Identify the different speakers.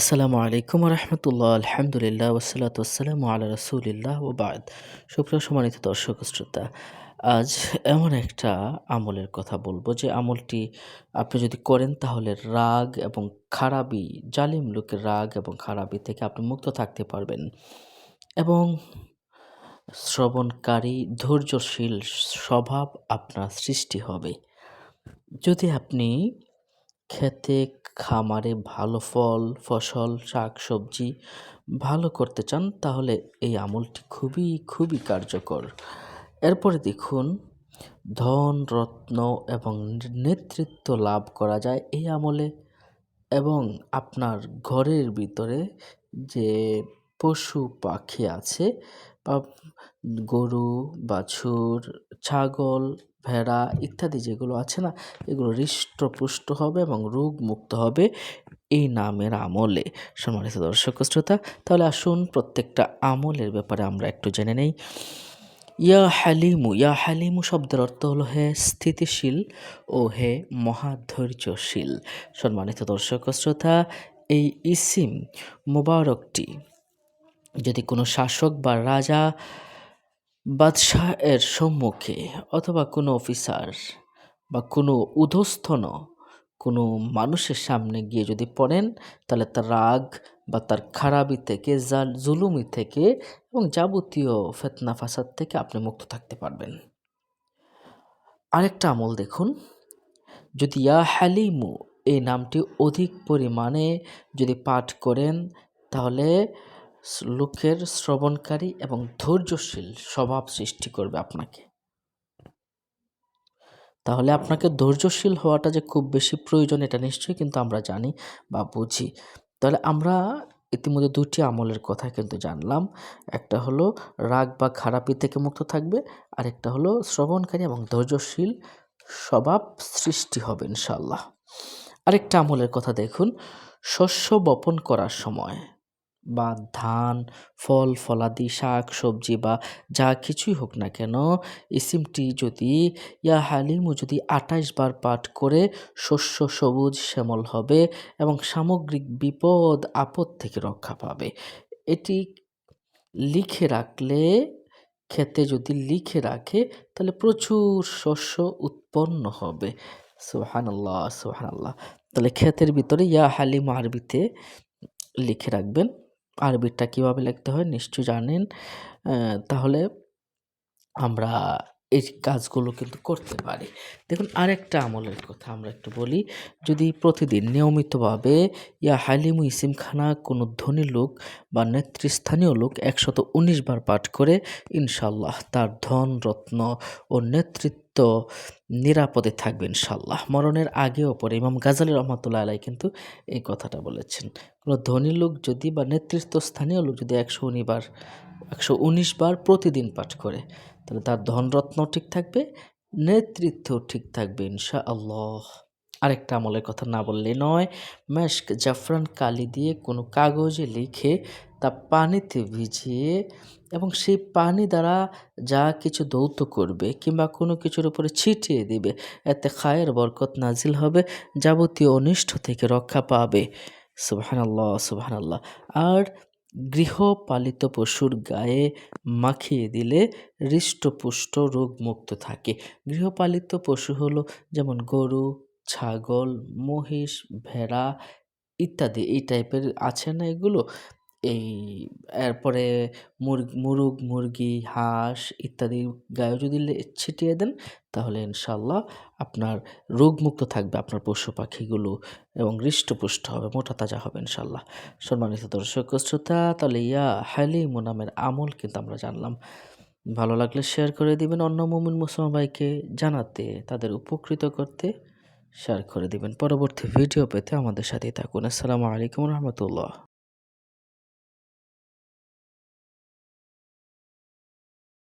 Speaker 1: আসসালামু আলাইকুম রহমতুল্লাহ আলহামদুলিল্লাহ ওসালাত ওসালাম আল্লাহ রসুলিল্লাহ ও বাদ। সুপ্রিয় সম্মানিত দর্শক শ্রোতা, আজ এমন একটা আমলের কথা বলব যে আমলটি আপনি যদি করেন তাহলে রাগ এবং খারাপি জালিম লোকের রাগ এবং খারাপি থেকে আপনি মুক্ত থাকতে পারবেন এবং শ্রবণকারী, ধৈর্যশীল স্বভাব আপনার সৃষ্টি হবে। যদি আপনি খেতে খামারে ভালো ফল, ফসল, শাক, সবজি ভালো করতে চান, তাহলে এই আমলটি খুবই খুবই কার্যকর। এরপরে দেখুন, ধন, রত্ন এবং নেতৃত্ব লাভ করা যায় এই আমলে এবং আপনার ঘরের ভিতরে যে পশু পাখি আছে বা গরু, বাছুর, ছাগল ভেড়া ইত্যাদি যেগুলো আছে না, এগুলো হৃষ্টপুষ্ট হবে এবং রোগ মুক্ত হবে এই নামের আমলে। সম্মানিত দর্শক, শ্রোতা, তাহলে আসুন প্রত্যেকটা আমলের ব্যাপারে আমরা একটু জেনে নেই। ইয়া হালিমু ইয়া হালিমু শব্দের অর্থ হলো হে স্থিতিশীল ও হে মহাধৈর্যশীল। সম্মানিত দর্শক, শ্রোতা, এই ইসিম মোবারকটি যদি কোনো শাসক বা রাজা বাদশাহ এর সম্মুখে অথবা কোনো অফিসার বা কোনো উধস্থন কোনো মানুষের সামনে গিয়ে যদি পড়েন, তাহলে তার রাগ বা তার খারাপি থেকে জাল জুলুমি থেকে এবং যাবতীয় ফেতনা ফাসাদ থেকে আপনি মুক্ত থাকতে পারবেন। আরেকটা আমল দেখুন। যদি ইয়া হালিমু এই নামটি অধিক পরিমাণে যদি পাঠ করেন, তাহলে লোকের শ্রবণকারী এবং ধৈর্যশীল স্বভাব সৃষ্টি করবে আপনাকে। তাহলে আপনাকে ধৈর্যশীল হওয়াটা যে খুব বেশি প্রয়োজন, এটা নিশ্চয়ই কিন্তু আমরা জানি বা বুঝি। তাহলে আমরা ইতিমধ্যে দুটি আমলের কথা কিন্তু জানলাম। একটা হলো রাগ বা খারাপি থেকে মুক্ত থাকবে, আরেকটা হলো শ্রবণকারী এবং ধৈর্যশীল স্বভাব সৃষ্টি হবে ইনশাল্লাহ আরেকটা আমলের কথা দেখুন, শস্য বপন করার সময়। বা ধান, ফল, ফলাদি, শাক, সবজি বা যা কিছুই হোক না কেন, ইসিমটি যদি, ইয়া হালিমু যদি আঠাইশ বার পাঠ করে শস্য সবুজ শ্যামল হবে এবং সামগ্রিক বিপদ, আপদ থেকে রক্ষা পাবে। এটি লিখে রাখলে, খেতে যদি লিখে রাখে, তাহলে প্রচুর শস্য উৎপন্ন হবে। সোহান আল্লাহ সোহান আল্লাহ তাহলে ক্ষেতের ভিতরে ইয়া হালিম আরবিতে লিখে রাখবেন। আরবিটা কীভাবে লিখতে হয় নিশ্চয়ই জানেন। তাহলে আমরা এই কাজগুলো কিন্তু করতে পারি। দেখুন, আরেকটা আমলের কথা আমরা একটু বলি। যদি প্রতিদিন নিয়মিতভাবে ইয়া হালিমু ইসিমখানা কোনো ধনী লোক বা নেতৃস্থানীয় লোক একশত উনিশ বার পাঠ করে ইনশাল্লাহ তার ধন, রত্ন ও নেতৃত্ব নিরাপদে থাকবে ইনশাল্লাহ মরণের আগেও পরে ইমাম গাজালি রহমতুল্লাহ আলাই কিন্তু এই কথাটা বলেছেন। কোনো ধনী লোক যদি বা নেতৃত্ব স্থানীয় লোক যদি একশো উনিবার একশো উনিশ বার প্রতিদিন পাঠ করে। তাহলে তার ধনরত্ন ঠিক থাকবে, নেতৃত্ব ঠিক থাকবে ইনশা আল্লাহ আরেকটা আমলের কথা না বললে নয়, মেশক জাফরান কালি দিয়ে কোনো কাগজে লিখে তা পানিতে ভিজিয়ে এবং সেই পানি দ্বারা যা কিছু দৌত করবে কিংবা কোনো কিছুর উপরে ছিটিয়ে দিবে, এতে খায়ের বরকত নাজিল হবে, যাবতীয় অনিষ্ট থেকে রক্ষা পাবে। সুবাহান আল্লাহ সুবাহান আর গৃহপালিত পশুর গায়ে মাখিয়ে দিলে হৃষ্টপুষ্ট রোগমুক্ত থাকে। গৃহপালিত পশু হলো যেমন গরু, ছাগল, মহিষ, ভেড়া ইত্যাদি। এই টাইপের আছে না এগুলো? এই, এরপরে মুরগ, মুরগি হাঁস ইত্যাদি গায়ে যদি ছিটিয়ে দেন, তাহলে ইনশাল্লাহ আপনার রোগমুক্ত থাকবে আপনার পশু পাখিগুলো এবং হৃষ্টপুষ্ট হবে, মোটা তাজা হবে ইনশাল্লাহ। সম্মানিত দর্শক শ্রোতা, তাহলে ইয়া হালি মোনামের আমল কিন্তু আমরা জানলাম। ভালো লাগলে শেয়ার করে দিবেন, অন্য মুমিন মুসলমান ভাইকে জানাতে, তাদের উপকৃত করতে শেয়ার করে দিবেন। পরবর্তী ভিডিও পেতে আমাদের সাথেই থাকুন। আসসালামু আলাইকুম রহমতুল্লাহ।